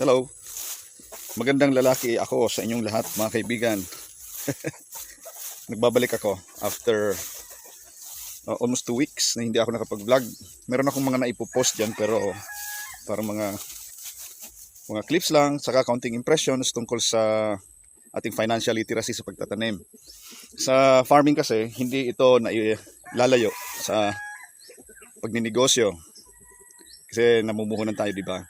Hello. Magandang lalaki ako sa inyong lahat, mga kaibigan. Nagbabalik ako after uh, almost two weeks na hindi ako nakapag-vlog. Meron akong mga naipopost dyan pero para mga mga clips lang, saka counting impressions tungkol sa ating financial literacy sa pagtatanim. Sa farming kasi, hindi ito lalayo sa pagninegosyo. Kasi namumuhunan tayo, di ba?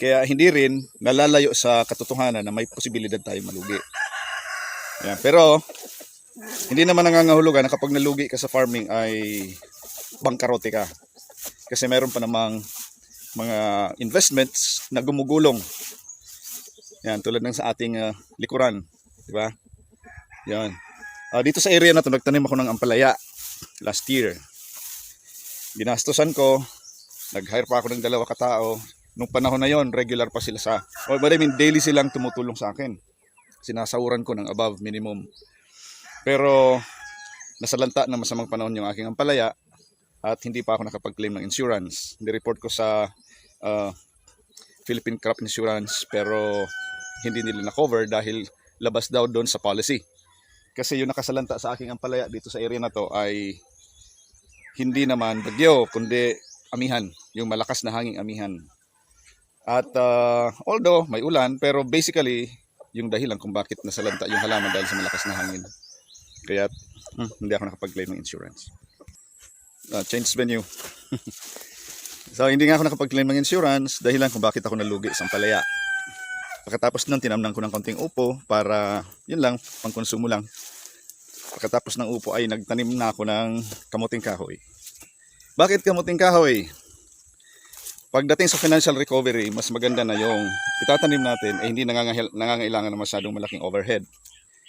Kaya hindi rin nalalayo sa katotohanan na may posibilidad tayo malugi. Yan. Pero hindi naman nangangahulugan na kapag nalugi ka sa farming ay bangkarote ka. Kasi meron pa namang mga investments na gumugulong. Yan, tulad ng sa ating ah, likuran, di ba? Yan. Ah, dito sa area na to nagtanim ako ng ampalaya last year. Ginastosan ko, nag-hire pa ako ng dalawa katao. Nung panahon na yon, regular pa sila sa, or but I mean, daily silang tumutulong sa akin. Sinasawuran ko ng above minimum. Pero, nasalanta na masamang panahon yung aking ampalaya at hindi pa ako nakapag-claim ng insurance. Ni-report ko sa ah, Philippine Crop Insurance pero hindi nila na-cover dahil labas daw doon sa policy. Kasi yung nakasalanta sa aking ampalaya dito sa area na to ay hindi naman bagyo, kundi amihan, yung malakas na hanging amihan. At ah, although may ulan, pero basically, yung dahilan kung bakit nasalanta yung halaman dahil sa malakas na hangin. Kaya hmm, hindi ako nakapag-claim ng insurance. Ah, change venue. so hindi nga ako nakapag-claim ng insurance dahilan kung bakit ako nalugi sa palaya. Pagkatapos nun, tinamnan ko ng konting upo para, yun lang, pangkonsumo lang. Pagkatapos ng upo ay nagtanim na ako ng kamuting kahoy. Bakit kamuting kahoy? Pagdating sa financial recovery, mas maganda na yung itatanim natin ay hindi nangangahil- nangangailangan ng masyadong malaking overhead.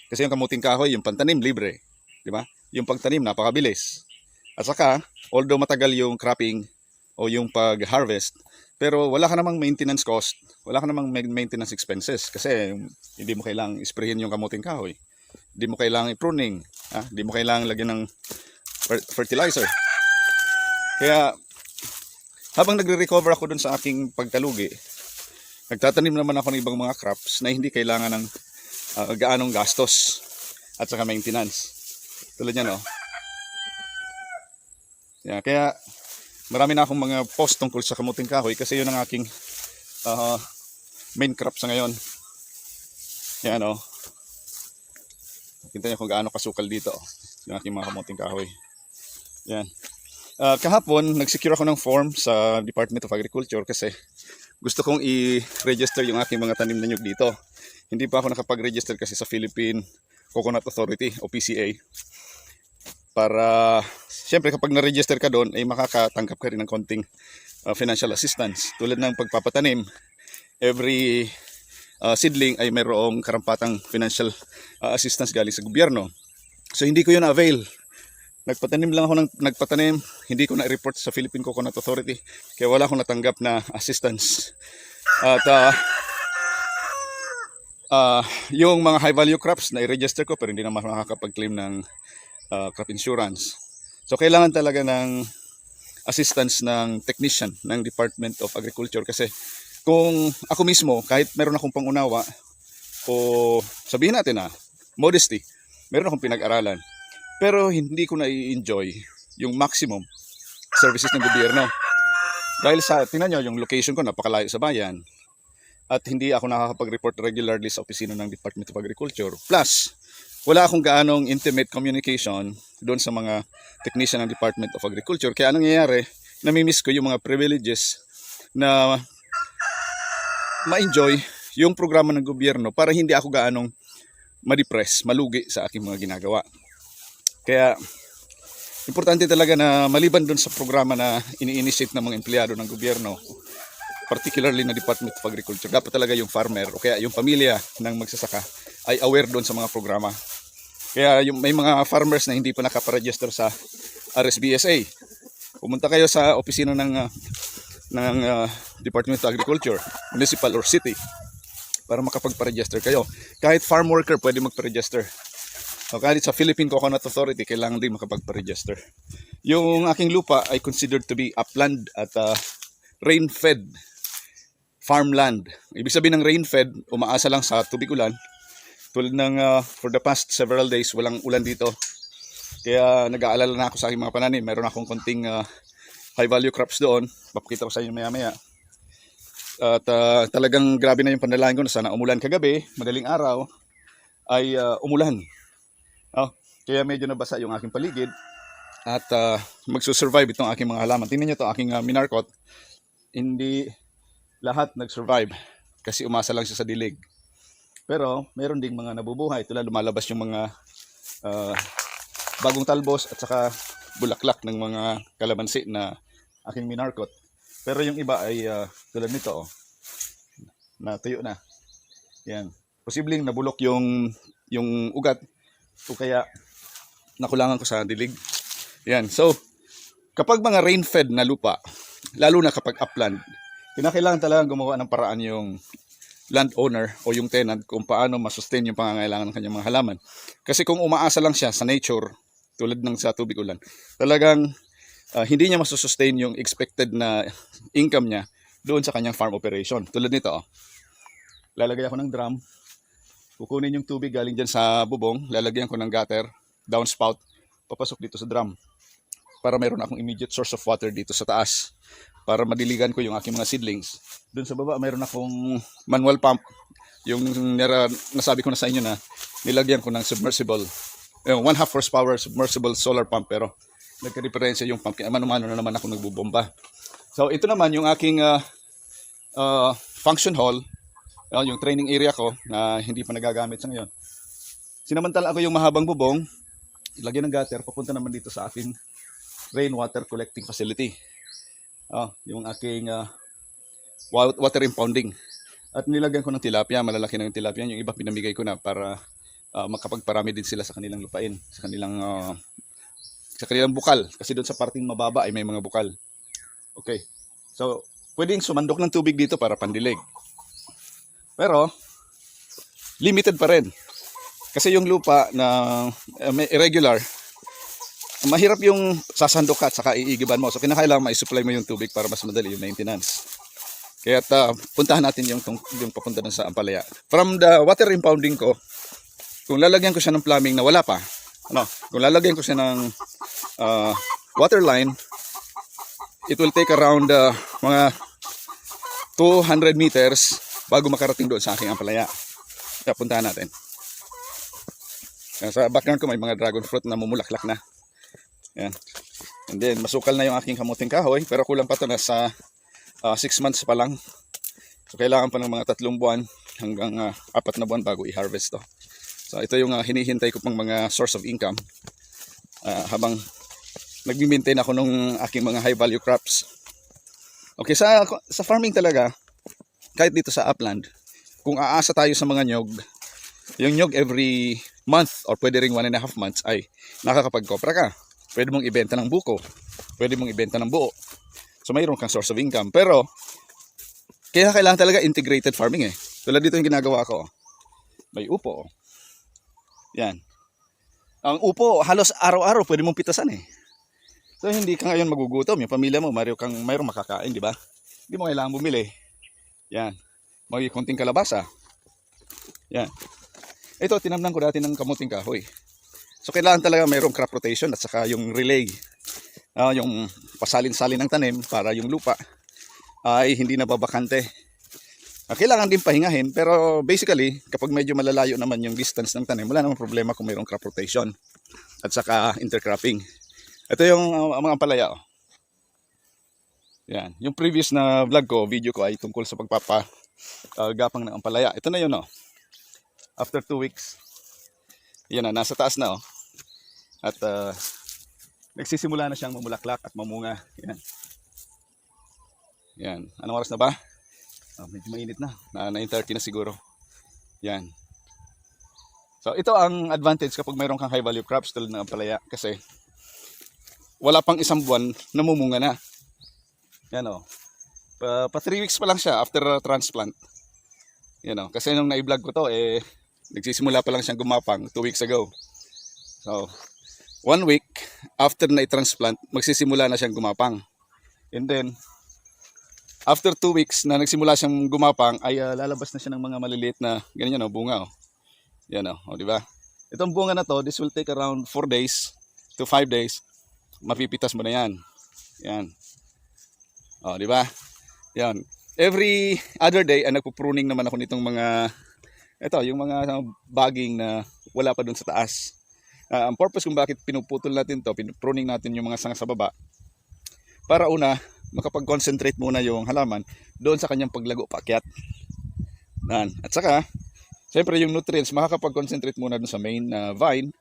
Kasi yung kamuting kahoy, yung pantanim, libre. Di ba? Yung pagtanim, napakabilis. At saka, although matagal yung cropping o yung pag-harvest, pero wala ka namang maintenance cost, wala ka namang ma- maintenance expenses kasi hindi mo kailangang isprayin yung kamuting kahoy. Hindi mo kailangang i-pruning, ha? hindi mo kailangang lagyan ng fer- fertilizer. Kaya habang nagre-recover ako dun sa aking pagkalugi, nagtatanim naman ako ng ibang mga crops na hindi kailangan ng ah, gaanong gastos at saka maintenance. Tulad yan, oh. Yeah, kaya marami na akong mga post tungkol sa kamuting kahoy kasi yun ang aking ah, main crop sa ngayon. Yan, oh. Kita niyo kung gaano kasukal dito, oh. Yung aking mga kamuting kahoy. Yan. Ah, kahapon, nag-secure ako ng form sa Department of Agriculture kasi gusto kong i-register yung aking mga tanim na nyug dito. Hindi pa ako nakapag-register kasi sa Philippine Coconut Authority o PCA. Para, siyempre kapag na-register ka doon, ay makakatanggap ka rin ng konting ah, financial assistance. Tulad ng pagpapatanim, every ah, seedling ay mayroong karampatang financial ah, assistance galing sa gobyerno. So hindi ko yun avail Nagpatanim lang ako ng nagpatanim, hindi ko na-report sa Philippine Coconut Authority kaya wala akong natanggap na assistance. At ah, ah, yung mga high value crops na i-register ko pero hindi naman ako nakakapag-claim ng ah, crop insurance. So kailangan talaga ng assistance ng technician ng Department of Agriculture kasi kung ako mismo kahit meron akong pangunawa o sabihin natin na modesty, meron akong pinag-aralan pero hindi ko na-enjoy yung maximum services ng gobyerno. Dahil sa, tingnan nyo, yung location ko napakalayo sa bayan. At hindi ako nakakapag-report regularly sa opisina ng Department of Agriculture. Plus, wala akong gaanong intimate communication doon sa mga technician ng Department of Agriculture. Kaya anong nangyayari, namimiss ko yung mga privileges na ma-enjoy yung programa ng gobyerno para hindi ako gaanong ma-depress, malugi sa aking mga ginagawa. Kaya importante talaga na maliban doon sa programa na ini-initiate ng mga empleyado ng gobyerno, particularly na Department of Agriculture, dapat talaga yung farmer o kaya yung pamilya ng magsasaka ay aware doon sa mga programa. Kaya yung may mga farmers na hindi pa nakaparegister sa RSBSA, pumunta kayo sa opisina ng ah, ng ah, Department of Agriculture, municipal or city para makapagpa-register kayo. Kahit farm worker pwede magpa-register. O kahit sa Philippine Coconut Authority, kailangan din makapagpa-register. Yung aking lupa ay considered to be upland at uh, rain-fed. farmland. Ibig sabihin ng rain-fed, umaasa lang sa tubig ulan. Tulad ng ah, for the past several days, walang ulan dito. Kaya nag-aalala na ako sa aking mga pananim. Meron akong konting ah, high value crops doon. Papakita ko sa inyo maya maya. At ah, talagang grabe na yung panalangin ko na sana umulan kagabi, madaling araw, ay ah, umulan. Oh, kaya medyo nabasa yung aking paligid. At ah, magsusurvive itong aking mga halaman. Tingnan nyo to aking ah, minarkot. Hindi lahat nag-survive kasi umasa lang siya sa dilig. Pero meron ding mga nabubuhay. Tulad lumalabas yung mga ah, bagong talbos at saka bulaklak ng mga kalamansi na aking minarkot. Pero yung iba ay ah, tulad nito oh. Natuyo na. Yan. Posibleng nabulok yung yung ugat o kaya nakulangan ko sa dilig. Yan. So, kapag mga rain-fed na lupa, lalo na kapag upland, kinakailangan talaga gumawa ng paraan yung landowner o yung tenant kung paano masustain yung pangangailangan ng kanyang mga halaman. Kasi kung umaasa lang siya sa nature, tulad ng sa tubig ulan, talagang ah, hindi niya masusustain yung expected na income niya doon sa kanyang farm operation. Tulad nito, oh. lalagay ako ng drum, kukunin yung tubig galing dyan sa bubong, lalagyan ko ng gutter, downspout, papasok dito sa drum para meron akong immediate source of water dito sa taas para madiligan ko yung aking mga seedlings. Doon sa baba meron akong manual pump. Yung nara, nasabi ko na sa inyo na nilagyan ko ng submersible. Eh, one half horsepower submersible solar pump pero nagka-referensya yung pump. Mano-mano na naman ako nagbubomba. So ito naman yung aking ah, ah, function hall. Ah, yung training area ko na hindi pa nagagamit sa ngayon. Sinamantala ko yung mahabang bubong. Ilagyan ng gutter. Papunta naman dito sa aking rainwater collecting facility. Ah, yung aking wa- water impounding. At nilagyan ko ng tilapia, malalaki na yung tilapia. Yung iba pinamigay ko na para ah, makapagparami din sila sa kanilang lupain, sa kanilang ah, sa kanilang bukal. Kasi doon sa parting mababa ay may mga bukal. Okay. So, pwedeng sumandok ng tubig dito para pandilig. Pero, limited pa rin. Kasi yung lupa na may irregular, mahirap yung sasandok at saka iigiban mo. So kinakailangan ma-supply mo yung tubig para mas madali yung maintenance. Kaya uh, puntahan natin yung, yung papunta dun sa Ampalaya. From the water impounding ko, kung lalagyan ko siya ng plumbing na wala pa, ano, kung lalagyan ko siya ng uh, water line, it will take around uh, mga 200 meters bago makarating doon sa aking Ampalaya. Kaya puntahan natin. Sa background ko may mga dragon fruit na mumulaklak na. Yan. And then masukal na yung aking kamuting kahoy pero kulang pa to na sa 6 months pa lang. So kailangan pa ng mga tatlong buwan hanggang ah, apat na buwan bago i-harvest to. So ito yung ah, hinihintay ko pang mga source of income ah, habang nagmi-maintain ako ng aking mga high value crops. Okay, sa sa farming talaga kahit dito sa upland, kung aasa tayo sa mga nyog, yung nyog every month or pwede ring one and a half months ay nakakapag-kopra ka. Pwede mong ibenta ng buko. Pwede mong ibenta ng buo. So mayroon kang source of income. Pero, kaya kailangan talaga integrated farming eh. Tulad dito yung ginagawa ko. May upo. Yan. Ang upo, halos araw-araw pwede mong pitasan eh. So hindi ka ngayon magugutom. Yung pamilya mo, mayroon kang mayroong makakain, di ba? Hindi mo kailangan bumili. Yan. May konting kalabasa. Yan. Ito, tinamnan ko dati ng kamuting kahoy. So, kailangan talaga mayroong crop rotation at saka yung relay. Ah, yung pasalin-salin ng tanim para yung lupa ay hindi nababakante. Ah, kailangan din pahingahin pero basically kapag medyo malalayo naman yung distance ng tanim wala namang problema kung mayroong crop rotation at saka intercropping. Ito yung uh, mga ampalaya. Oh. Yan. Yung previous na vlog ko, video ko ay tungkol sa pagpapa uh, ng ampalaya. Ito na yun oh. After two weeks, yan na, nasa taas na oh. At uh, nagsisimula na siyang mamulaklak at mamunga. Yan. Yan. Anong oras na ba? Oh, medyo mainit na. Na 9.30 na siguro. Yan. So ito ang advantage kapag mayroon kang high value crops tulad ng ampalaya kasi wala pang isang buwan namumunga na. Yan o. Pa, pa 3 weeks pa lang siya after uh, transplant. Yan o. Kasi nung na-vlog ko to eh nagsisimula pa lang siyang gumapang 2 weeks ago. So, one week after na i-transplant, magsisimula na siyang gumapang. And then, after two weeks na nagsimula siyang gumapang, ay ah, lalabas na siya ng mga maliliit na ganyan oh, bunga. Oh. Yan oh, oh di ba? Itong bunga na to, this will take around 4 days to 5 days. Mapipitas mo na yan. Yan. Oh, di ba? Yan. Every other day, ay nagpo-pruning naman ako nitong mga ito, yung mga baging na wala pa dun sa taas. Ah, ang purpose kung bakit pinuputol natin to, pruning natin yung mga sanga sa baba, para una, makapag-concentrate muna yung halaman doon sa kanyang paglago paakyat. Yan. At saka, syempre yung nutrients, makakapag-concentrate muna doon sa main na vine.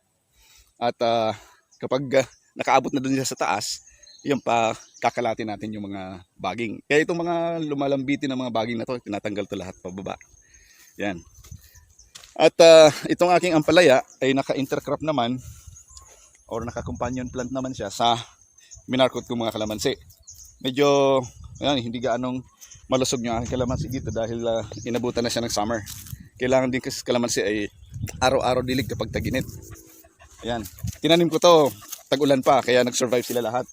At ah, kapag ah, nakaabot na doon siya sa taas, yung pa kakalatin natin yung mga baging. Kaya itong mga lumalambitin ng mga baging na to, tinatanggal to lahat pababa. Yan. At ah, itong aking ampalaya ay naka-intercrop naman or naka-companion plant naman siya sa minarkot kong mga kalamansi. Medyo ayan, hindi gaanong malusog yung aking kalamansi dito dahil ah, inabutan na siya ng summer. Kailangan din kasi kalamansi ay araw-araw dilig kapag taginit. Ayan. Tinanim ko to, tag-ulan pa, kaya nag-survive sila lahat.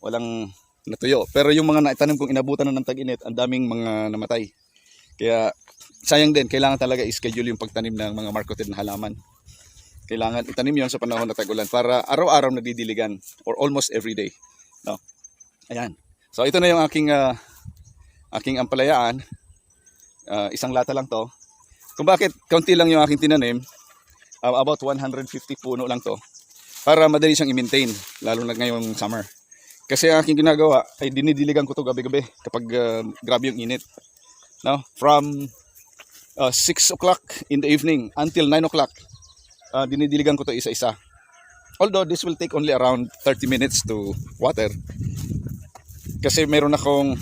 Walang natuyo. Pero yung mga naitanim kong inabutan na ng tag-init, ang daming mga namatay. Kaya sayang din, kailangan talaga i-schedule yung pagtanim ng mga marketed na halaman. Kailangan itanim yon sa panahon na tag-ulan para araw-araw nagdidiligan or almost every day. No? Ayan. So ito na yung aking ah, aking ampalayaan. Ah, isang lata lang to. Kung bakit kaunti lang yung aking tinanim, ah, about 150 puno lang to. Para madali siyang i-maintain, lalo na ngayong summer. Kasi ang aking ginagawa ay dinidiligan ko to gabi-gabi kapag ah, grabe yung init. No? From uh, 6 o'clock in the evening until 9 o'clock, uh, dinidiligan ko to isa-isa. Although this will take only around 30 minutes to water. Kasi meron akong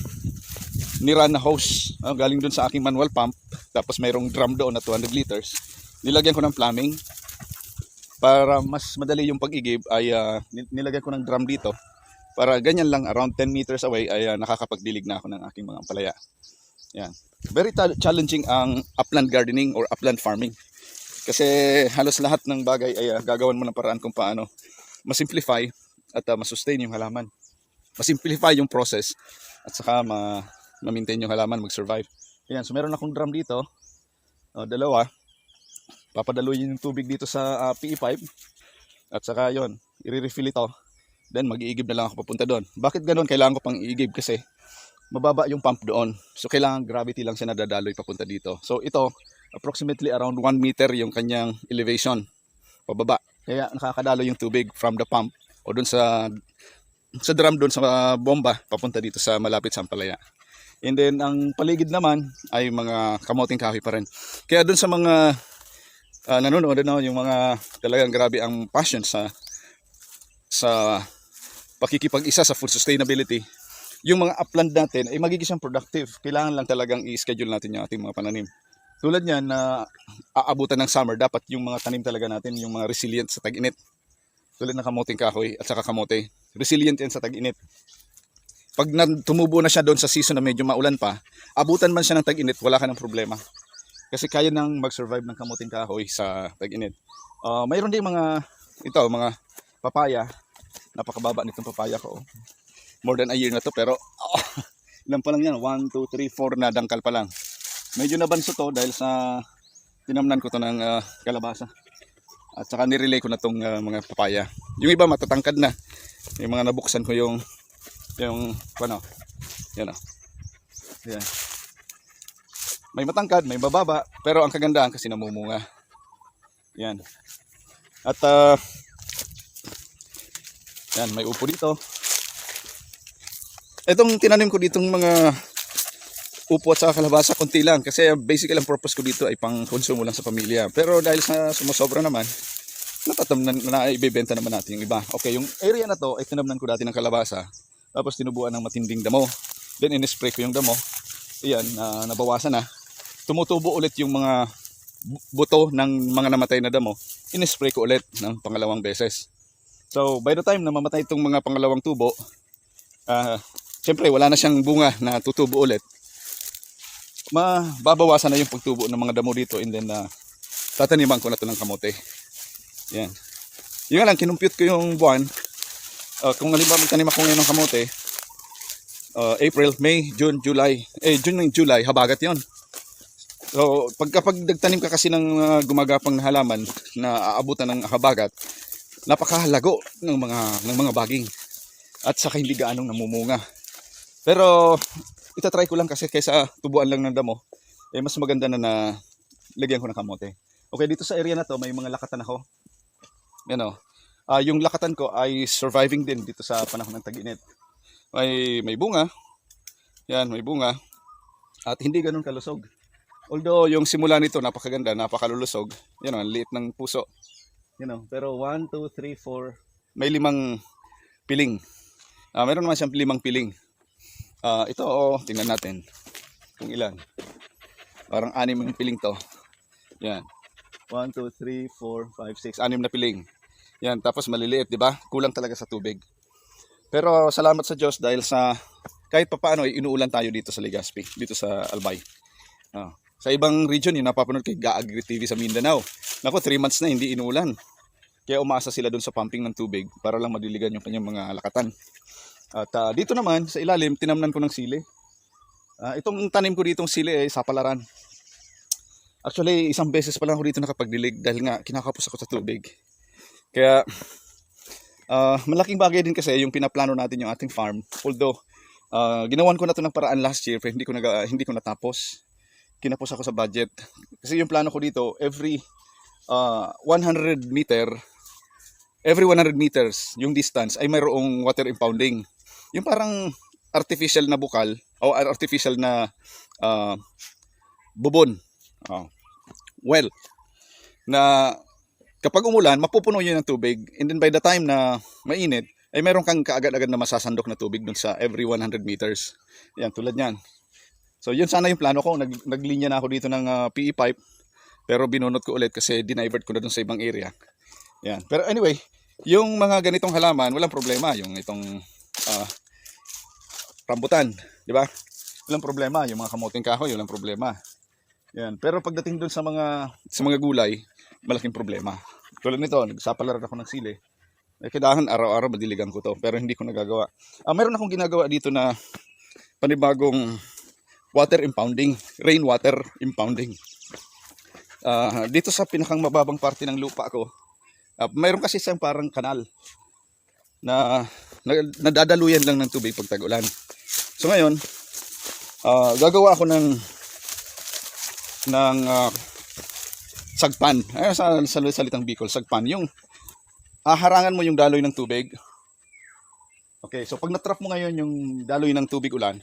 niran na hose uh, galing dun sa aking manual pump. Tapos mayroong drum doon na 200 liters. Nilagyan ko ng plumbing para mas madali yung pag-igib ay uh, nil- nilagyan ko ng drum dito para ganyan lang around 10 meters away ay uh, nakakapagdilig na ako ng aking mga palaya. Yan. Very challenging ang upland gardening or upland farming. Kasi halos lahat ng bagay ay uh, gagawan mo ng paraan kung paano masimplify at uh, masustain yung halaman. Masimplify yung process at saka ma ma-maintain yung halaman, mag-survive. Ayan, so meron akong drum dito. Uh, dalawa. Papadaluyin yung tubig dito sa uh, PE pipe. At saka yon, i-refill ito. Then mag-iigib na lang ako papunta doon. Bakit ganun? Kailangan ko pang iigib kasi mababa yung pump doon. So kailangan gravity lang siya nadadaloy papunta dito. So ito, approximately around 1 meter yung kanyang elevation pababa. Kaya nakakadalo yung tubig from the pump o doon sa sa drum doon sa bomba papunta dito sa malapit sa Ampalaya. And then ang paligid naman ay mga kamoting kahoy pa rin. Kaya doon sa mga uh, nanonood ano, yung mga talagang grabe ang passion sa sa pakikipag-isa sa food sustainability yung mga upland natin ay magiging siyang productive. Kailangan lang talagang i-schedule natin yung ating mga pananim. Tulad niyan na aabutan ng summer, dapat yung mga tanim talaga natin, yung mga resilient sa tag-init. Tulad ng kamoting kahoy at saka kamote. Resilient yan sa tag-init. Pag tumubo na siya doon sa season na medyo maulan pa, abutan man siya ng tag-init, wala ka ng problema. Kasi kaya nang mag-survive ng kamoting kahoy sa tag-init. Uh, mayroon din mga, ito, mga papaya. Napakababa nitong papaya ko more than a year na to pero oh, ilan pa lang yan? 1, 2, 3, 4 na dangkal pa lang. Medyo nabanso to dahil sa tinamnan ko to ng uh, kalabasa. At saka nirelay ko na tong uh, mga papaya. Yung iba matatangkad na. Yung mga nabuksan ko yung yung ano yan o yan may matangkad may bababa pero ang kagandahan kasi namumunga. Yan at uh, yan may upo dito Itong tinanim ko ditong mga upo at sa kalabasa, konti lang. Kasi basically ang purpose ko dito ay pang konsumo lang sa pamilya. Pero dahil sa sumusobra naman, natatam na, na ibebenta naman natin yung iba. Okay, yung area na to ay tinamnan ko dati ng kalabasa. Tapos tinubuan ng matinding damo. Then in-spray ko yung damo. Iyan, na nabawasan na. Tumutubo ulit yung mga buto ng mga namatay na damo. In-spray ko ulit ng pangalawang beses. So, by the time na mamatay itong mga pangalawang tubo, uh, Siyempre, wala na siyang bunga na tutubo ulit. Mababawasan na yung pagtubo ng mga damo dito and then uh, tataniman ko na to ng kamote. Yan. Yung lang, kinumpute ko yung buwan. Uh, kung halimbawa magtanim ako ngayon ng kamote, uh, April, May, June, July. Eh, June and July, habagat yon. So, pag kapag nagtanim ka kasi ng uh, gumagapang na halaman na aabutan ng habagat, napakahalago ng mga ng mga baging at saka hindi gaanong namumunga. Pero itatry ko lang kasi kaysa tubuan lang ng damo, eh mas maganda na na lagyan ko ng kamote. Okay, dito sa area na to may mga lakatan ako. Yan o. Ah, yung lakatan ko ay surviving din dito sa panahon ng tag-init. May may bunga. Yan, may bunga. At hindi ganun kalusog. Although yung simula nito napakaganda, napakalulusog. Yan o, liit ng puso. Yan o. Pero 1, 2, 3, 4. May limang piling. Ah, meron naman siyang limang piling. Ah, ito oh, tingnan natin kung ilan. Parang anim yung piling to. Yan. 1, 2, 3, 4, 5, 6. Anim na piling. Yan, tapos maliliit, di ba? Kulang talaga sa tubig. Pero salamat sa Diyos dahil sa kahit papaano ay inuulan tayo dito sa Legazpi, dito sa Albay. Ah. Sa ibang region, yung napapanood kay Gaagri TV sa Mindanao. Nako, 3 months na hindi inuulan. Kaya umasa sila doon sa pumping ng tubig para lang madiligan yung kanyang mga lakatan. At ah, dito naman, sa ilalim, tinamnan ko ng sili. Ah, itong tanim ko ditong sili ay sapalaran. Actually, isang beses pa lang ako dito nakapagdilig dahil nga kinakapos ako sa tubig. Kaya, ah, malaking bagay din kasi yung pinaplano natin yung ating farm. Although, ah, ginawan ko na to ng paraan last year pero hindi ko, naga, hindi ko natapos. Kinapos ako sa budget. Kasi yung plano ko dito, every ah, 100 meter, every 100 meters, yung distance, ay mayroong water impounding. Yung parang artificial na bukal, o artificial na ah, bubon. Oh. Well, na kapag umulan, mapupuno yun ng tubig. And then by the time na mainit, ay meron kang kaagad-agad na masasandok na tubig dun sa every 100 meters. Yan, tulad yan. So yun sana yung plano ko. Nag, naglinya na ako dito ng ah, PE pipe. Pero binunot ko ulit kasi dinivert ko na dun sa ibang area. Yan. Pero anyway, yung mga ganitong halaman, walang problema. Yung itong ah, rambutan, di ba? Walang problema. Yung mga kamuting kahoy, walang problema. Yan. Pero pagdating dun sa mga sa mga gulay, malaking problema. Tulad nito, nagsapalaran ako ng sili. Eh, kailangan araw-araw madiligan ko to. Pero hindi ko nagagawa. Ah, meron akong ginagawa dito na panibagong water impounding, rainwater impounding. Ah, dito sa pinakang mababang parte ng lupa ko, ah, mayroon kasi isang parang kanal na, na nadadaluyan lang ng tubig pag tag-ulan. So ngayon, ah, gagawa ako ng ng ah, sagpan. Ayun sa, sa salitang Bicol, sagpan. Yung haharangan mo yung daloy ng tubig. Okay, so pag natrap mo ngayon yung daloy ng tubig ulan,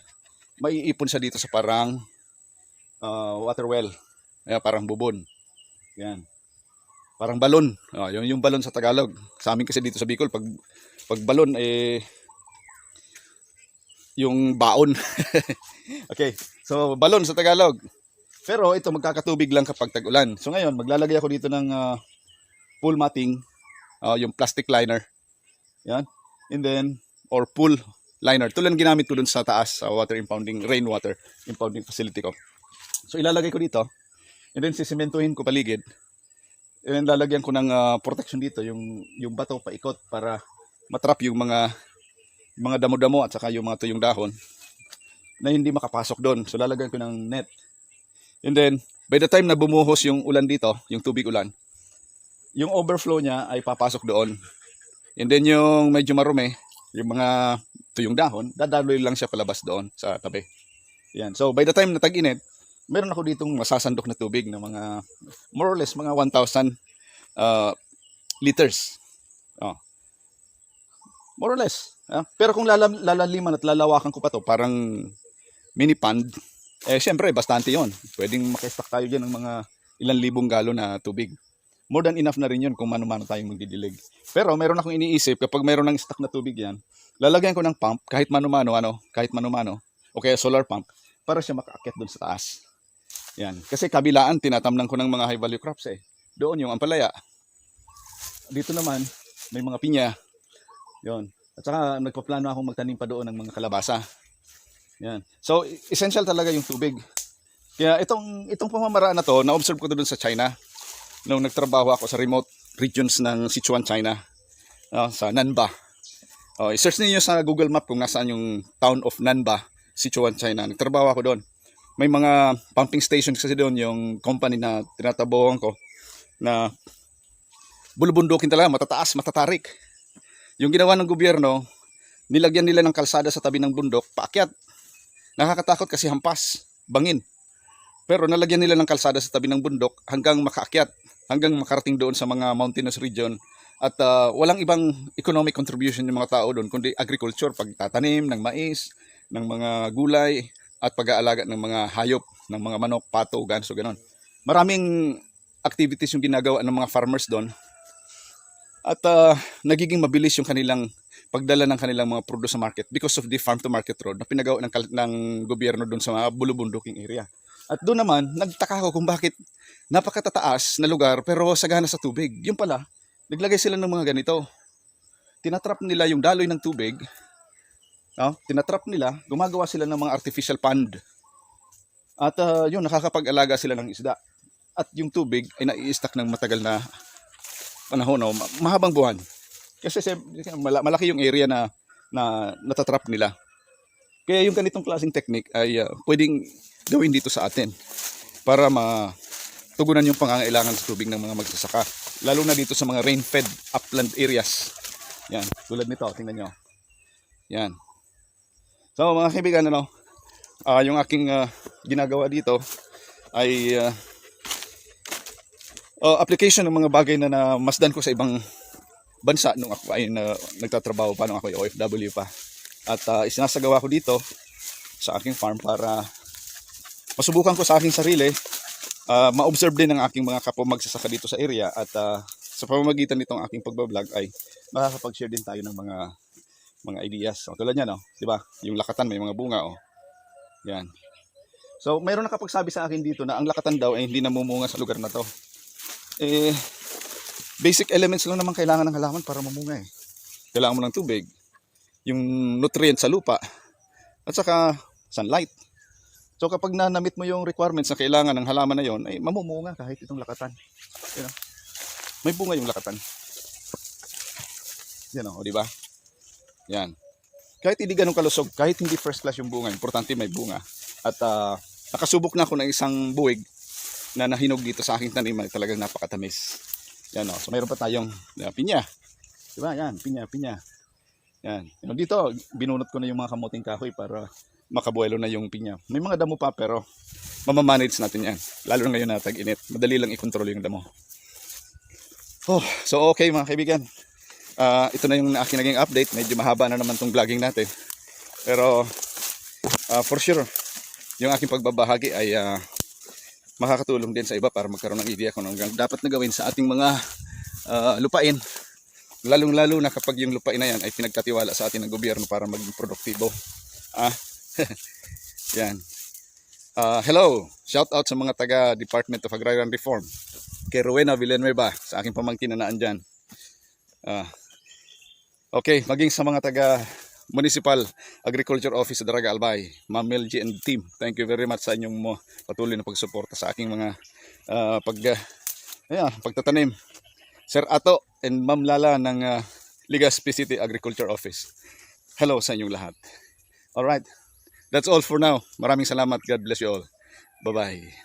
maiipon siya dito sa parang ah, water well. Ayan, parang bubon. Yan. Parang balon. Oh, yung, yung balon sa Tagalog. Sa amin kasi dito sa Bicol, pag, pag balon, eh, yung baon. okay, so balon sa Tagalog. Pero ito magkakatubig lang kapag tag-ulan. So ngayon, maglalagay ako dito ng ah, pool matting, ah, yung plastic liner. Yan. And then, or pool liner. Tulad ginamit ko dun sa taas sa water impounding, rainwater impounding facility ko. So ilalagay ko dito. And then sisimentuhin ko paligid. And then lalagyan ko ng ah, protection dito, yung, yung bato paikot para matrap yung mga mga damo-damo at saka yung mga tuyong dahon na hindi makapasok doon. So lalagyan ko ng net. And then, by the time na bumuhos yung ulan dito, yung tubig ulan, yung overflow niya ay papasok doon. And then yung medyo marumi, yung mga tuyong dahon, dadaloy lang siya palabas doon sa tabi. Yan. So by the time na tag-init, meron ako ditong masasandok na tubig na mga more or less mga 1,000 uh, liters. Oh. More or less. ah. Pero kung lalam, lalaliman at lalawakan ko pa to, parang mini pond, eh syempre, bastante yon. Pwedeng makistock tayo dyan ng mga ilang libong galon na tubig. More than enough na rin yun kung mano-mano tayong magdidilig. Pero meron akong iniisip, kapag meron ng stock na tubig yan, lalagyan ko ng pump, kahit mano-mano, ano, kahit mano-mano, o kaya solar pump, para siya makaakyat doon sa taas. Yan. Kasi kabilaan, tinatamnan ko ng mga high value crops eh. Doon yung ampalaya. Dito naman, may mga pinya. Yon. At saka nagpaplano akong magtanim pa doon ng mga kalabasa. Yan. So, essential talaga yung tubig. Kaya itong itong pamamaraan na to, na-observe ko doon sa China nung nagtrabaho ako sa remote regions ng Sichuan, China. ah, sa Nanba. Oh, i-search niyo sa Google Map kung nasaan yung town of Nanba, Sichuan, China. Nagtrabaho ako doon. May mga pumping stations kasi doon yung company na tinatabuhan ko na bulubundukin talaga, matataas, matatarik. Yung ginawa ng gobyerno, nilagyan nila ng kalsada sa tabi ng bundok, paakyat. Nakakatakot kasi hampas, bangin. Pero nalagyan nila ng kalsada sa tabi ng bundok hanggang makaakyat, hanggang makarating doon sa mga mountainous region. At ah, walang ibang economic contribution yung mga tao doon, kundi agriculture, pagtatanim ng mais, ng mga gulay, at pag-aalaga ng mga hayop, ng mga manok, pato, ganso, ganon. Maraming activities yung ginagawa ng mga farmers doon. At ah, nagiging mabilis yung kanilang pagdala ng kanilang mga produce sa market because of the farm to market road na pinagawa ng, ng gobyerno doon sa mga bulubunduking area. At doon naman, nagtaka ako kung bakit napakatataas na lugar pero sagana sa tubig. Yung pala, naglagay sila ng mga ganito. Tinatrap nila yung daloy ng tubig. No? Tinatrap nila, gumagawa sila ng mga artificial pond. At ah, yun, nakakapag-alaga sila ng isda. At yung tubig ay nai-stack ng matagal na panahon, no? ma- mahabang buwan. Kasi malaki yung area na, na natatrap nila. Kaya yung ganitong klaseng technique ay ah, pwedeng gawin dito sa atin para matugunan yung pangangailangan sa tubig ng mga magsasaka. Lalo na dito sa mga rain-fed upland areas. Yan, tulad nito, tingnan nyo. Yan. So mga kaibigan, ano, ah, yung aking ah, ginagawa dito ay ah, oh, application ng mga bagay na namasdan ko sa ibang bansa nung ako ay na, nagtatrabaho pa nung ako ay OFW pa. At uh, isinasagawa ko dito sa aking farm para masubukan ko sa aking sarili, ah, ma-observe din ng aking mga kapwa magsasaka dito sa area at ah, sa pamamagitan nitong aking pagbablog ay makakapag-share din tayo ng mga mga ideas. O, tulad niyan, oh, 'di ba? Yung lakatan may mga bunga, oh. Yan. So, mayroon nakapagsabi sa akin dito na ang lakatan daw ay hindi namumunga sa lugar na 'to. Eh basic elements lang naman kailangan ng halaman para mamunga eh. Kailangan mo ng tubig, yung nutrient sa lupa, at saka sunlight. So kapag nanamit mo yung requirements na kailangan ng halaman na yon, ay mamumunga kahit itong lakatan. You know? May bunga yung lakatan. Yan o, di ba? Yan. Kahit hindi ganun kalusog, kahit hindi first class yung bunga, importante may bunga. At ah, nakasubok na ako ng isang buwig na nahinog dito sa aking tanim ay talagang napakatamis. Yan o. So mayroon pa tayong uh, pinya. Di ba? Yan, pinya, pinya. Yan. Yung dito, binunot ko na yung mga kamuting kahoy para makabuelo na yung pinya. May mga damo pa pero mamamanage natin yan. Lalo na ngayon na tag-init. Madali lang i-control yung damo. Oh, so okay mga kaibigan. Ah, ito na yung aking naging update. Medyo mahaba na naman tong vlogging natin. Pero ah, for sure, yung aking pagbabahagi ay ah, makakatulong din sa iba para magkaroon ng idea kung ano ang dapat na gawin sa ating mga ah, lupain. Lalong-lalo na kapag yung lupain na yan ay pinagkatiwala sa atin ng gobyerno para maging produktibo. Ah, yan. Ah, hello, shout out sa mga taga Department of Agrarian Reform. Kay Rowena Villanueva, sa aking pamangkin na naan dyan. Ah, okay, maging sa mga taga Municipal Agriculture Office sa Daraga Albay, Ma'am Mel G and team. Thank you very much sa inyong mo patuloy na pagsuporta sa aking mga ah, pag ah, ayan, pagtatanim. Sir Ato and Ma'am Lala ng ah, Legazpi City Agriculture Office. Hello sa inyong lahat. All right. That's all for now. Maraming salamat. God bless you all. Bye-bye.